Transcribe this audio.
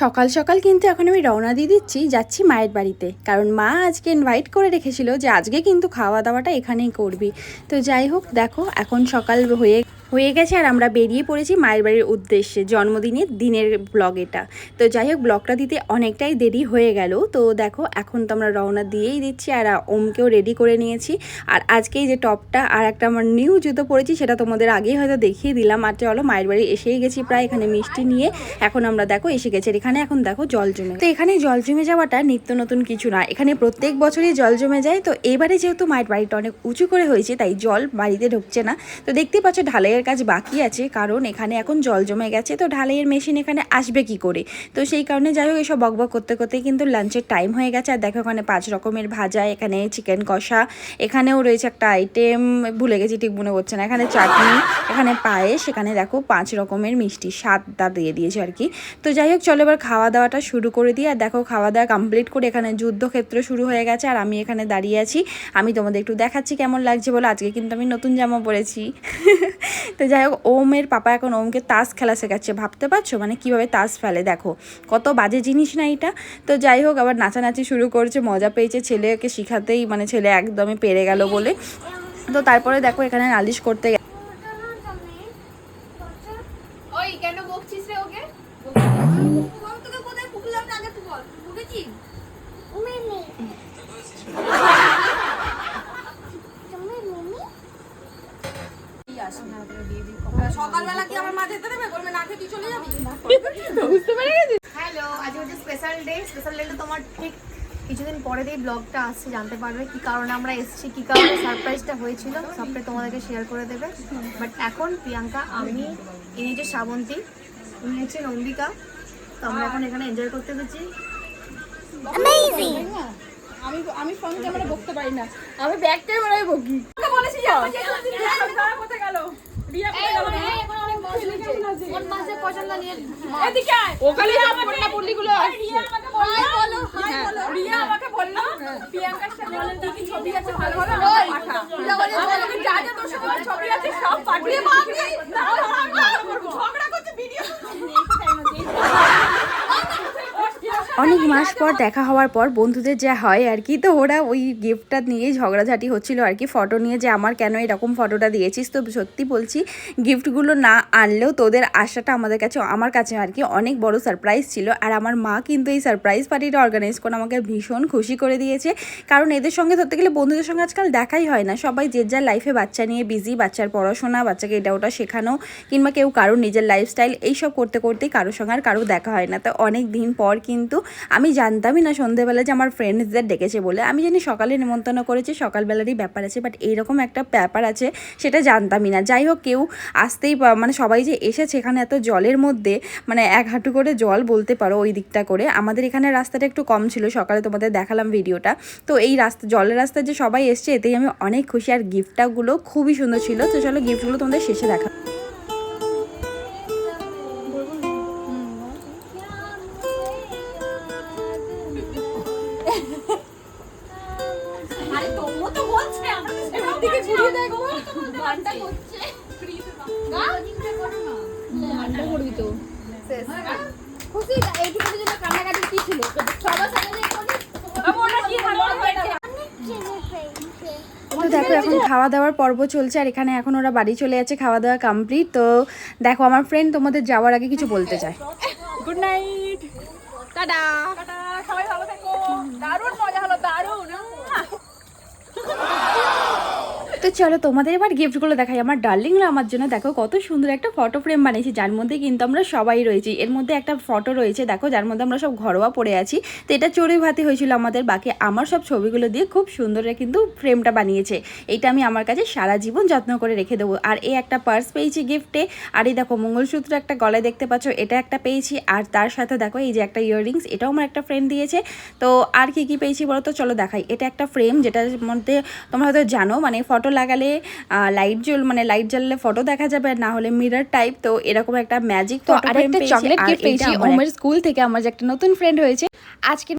সকাল সকাল কিন্তু এখন আমি রওনা দিয়ে দিচ্ছি, যাচ্ছি মায়ের বাড়িতে। কারণ মা আজকে ইনভাইট করে রেখেছিল যে আজকে কিন্তু খাওয়া দাওয়াটা এখানেই করবি। তো যাই হোক, দেখো, এখন সকাল হয়ে হয়ে গেছে আর আমরা বেরিয়ে পড়েছি মায়ের বাড়ির উদ্দেশ্যে জন্মদিনের দিনের ব্লগ এটা। তো যাই হোক ব্লগটা দিতে অনেকটাই দেরি হয়ে গেল। তো দেখো, এখন তো আমরা রওনা দিয়েই দিচ্ছি আর ওমকেও রেডি করে নিয়েছি। আর আজকে এই যে টপটা আর একটা আমার নিউ জুতো পরেছি, সেটা তোমাদের আগেই হয়তো দেখিয়ে দিলাম। আর চলো, মায়ের বাড়ি এসেই গেছি প্রায় এখানে মিষ্টি নিয়ে। এখন আমরা দেখো, এসে গেছি। এখানে এখন দেখো, জল জমে তো এখানে জল জমে যাওয়াটা নিত্য নতুন কিছু না। এখানে প্রত্যেক বছরই জল জমে যায়। তো এবারে যেহেতু মায়ের বাড়িটা অনেক উঁচু করে হয়েছে, তাই জল বাড়িতে ঢুকছে না। তো দেখতেই পাচ্ছ, ঢালাইয়ের কাজ বাকি আছে, কারণ এখানে এখন জল জমে গেছে, তো ঢালাইয়ের মেশিন এখানে আসবে কি করে? তো সেই কারণে যাই হোক, এসব বকবক করতে করতে কিন্তু লাঞ্চের টাইম হয়ে গেছে। আর দেখো এখানে পাঁচ রকমের ভাজা, এখানে চিকেন কষা, এখানেও রয়েছে একটা আইটেম ভুলে গেছি, ঠিক মনে করছে না। এখানে চাটনি, এখানে পায়েস, এখানে দেখো পাঁচ রকমের মিষ্টি সাতটা দিয়ে দিয়েছে আর কি। তো যাই হোক, চলো এবার খাওয়া দাওয়াটা শুরু করে দিই। আর দেখো খাওয়া দাওয়া কমপ্লিট করে এখানে যুদ্ধক্ষেত্র শুরু হয়ে গেছে। আর আমি এখানে দাঁড়িয়ে আছি। আমি তোমাদের একটু দেখাচ্ছি কেমন লাগছে বলো। আজকে কিন্তু আমি নতুন জামা পরেছি। তো যাই হোক, ওমের পাপা এখন ওমকে তাস খেলা শেখাচ্ছে। ভাবতে পারছ? মানে কীভাবে তাস ফেলে? দেখো, কত বাজে জিনিস না এটা? তো যাই হোক, আবার নাচানাচি শুরু করছে, মজা পেয়েছে ছেলেকে শিখাতেই মানে ছেলে একদমই পেরে গেল বলে। তো তারপরে দেখো, এখানে নালিশ করতে সকালবেলা কি আমার মা যেতে দেবে? বলবে না খেয়ে চলে যাবি? হ্যালো আজ হচ্ছে স্পেশাল ডে স্পেশাল ডেটা তোমার ঠিক কিছুদিন পরে এই ব্লগটা আসছে জানতে পারবে কি কারণে আমরা এসেছি কি কারণে সারপ্রাইজটা হয়েছিল সবটাই তোমাদেরকে শেয়ার করে দেবে। বাট এখন প্রিয়াঙ্কা আমি ইনি হচ্ছে শ্রাবন্তী উনি হচ্ছে নন্দিকা তো আমরা এখন এখানে এনজয় করতে আমি আমি ফ্রন্ট ক্যামেরা বকতে পারি না। আমি ব্যাক ক্যামেরায় বকি। বলেছি গেল? গেল ওখানে আমার পড়লা পড়লিগুলো রিয়া আমাকে বলল প্রিয়াঙ্কার সাথে কি ছবি আছে ভালো ভালো পাঠা। যা যা তোর সাথে ছবি আছে সব পাঠিয়ে অনেক মাস পর দেখা হওয়ার পর বন্ধুদের যা হয় আর কি, তো ওরা ওই গিফটটা নিয়েই ঝগড়াঝাটি হচ্ছিল আর কি ফটো নিয়ে যে আমার কেন এরকম ফটোটা দিয়েছিস, তো সত্যি বলছি গিফটগুলো না আনলেও তোদের আশাটা আমাদের কাছে, আমার কাছে আর কি অনেক বড় সারপ্রাইজ ছিল। আর আমার মা কিন্তু এই সারপ্রাইজ পার্টিটা অর্গানাইজ করে আমাকে ভীষণ খুশি করে দিয়েছে। কারণ এদের সঙ্গে ধরতে গেলে বন্ধুদের সঙ্গে আজকাল দেখাই হয় না। সবাই যে যার লাইফে বাচ্চা নিয়ে বিজি বাচ্চার পড়াশোনা, বাচ্চাকে এটা ওটা শেখানো কিংবা কেউ কারোর নিজের লাইফস্টাইল এইসব করতে করতেই কারোর সঙ্গে আর কারও দেখা হয় না। তো অনেক দিন পর কিন্তু আমি জানতামই না সন্ধেবেলা যে আমার ফ্রেন্ডসদের ডেকেছে বলে। আমি জানি সকালে নিমন্ত্রণ করেছে, সকালবেলারই ব্যাপার আছে বাট এইরকম একটা ব্যাপার আছে সেটা জানতামই না। যাই হোক, কেউ আসতেই মানে সবাই যে এসেছে এখানে এত জলের মধ্যে মানে এক হাঁটু করে জল বলতে পারো ওই দিকটা করে। আমাদের এখানে রাস্তাটা একটু কম ছিল, সকালে তোমাদের দেখালাম ভিডিওটা। তো এই রাস্তা, জলের রাস্তায় যে সবাই এসছে, এতেই আমি অনেক খুশি। আর গিফটটাগুলো খুবই সুন্দর ছিল। তো চলো গিফটগুলো তোমাদের শেষে দেখা তোমরা তো বলছে আমরা তো সেরকম দিকে ঘুরিয়ে দেখো গানটা করছে গানটা করবি তো। খুশি? এইটুকুর জন্য কান্নাকাটি কি ছিল? সবার সাথে যে করবি ওটা কি ভালো হয়েছে? তো দেখো এখন খাওয়া দাওয়ার পর্ব চলছে আর এখানে এখন ওরা বাড়ি চলে যাচ্ছে খাওয়া দাওয়া কমপ্লিট তো দেখো আমার ফ্রেন্ড তোমাদের যাওয়ার আগে কিছু বলতে চায়। গুড নাইট টাটা টাটা সবাই ভালো থেকো দারুণ মজা হলো দারুণ তো চলো তোমাদের এবার গিফটগুলো দেখাই। আমার ডার্লিংরা আমার জন্য দেখো কত সুন্দর একটা ফটো ফ্রেম বানিয়েছি, যার মধ্যে কিন্তু আমরা সবাই রয়েছি। এর মধ্যে একটা ফটো রয়েছে, দেখো, যার মধ্যে আমরা সব ঘরোয়া পড়ে আছি। তো এটা চড়ুই ভাতি হয়েছিল আমাদের, বাকি আমার সব ছবিগুলো দিয়ে খুব সুন্দর কিন্তু ফ্রেমটা বানিয়েছে। এটা আমি আমার কাছে সারা জীবন যত্ন করে রেখে দেবো। আর এই একটা পার্স পেয়েছি গিফটে আর এই দেখো, মঙ্গলসূত্র একটা গলায় দেখতে পাচ্ছ, এটা একটা পেয়েছি। আর তার সাথে দেখো, এই যে একটা ইয়াররিংস এটাও আমার একটা ফ্রেন্ড দিয়েছে। তো আর কি কি পেয়েছি বলো তো? চলো দেখাই। এটা একটা ফ্রেম যেটার মধ্যে তোমরা হয়তো জানো মানে ফটো লাগালে লাইট জ্বল মানে লাইট জ্বাললে ফটো দেখা যাবে না হলে মিরর টাইপ তো এরকম একটা ম্যাজিক তো আরেকটা চকলেট গিফট পেয়েছি ওমের স্কুল থেকে আমার যে একটা নতুন ফ্রেন্ড হয়েছে আজকে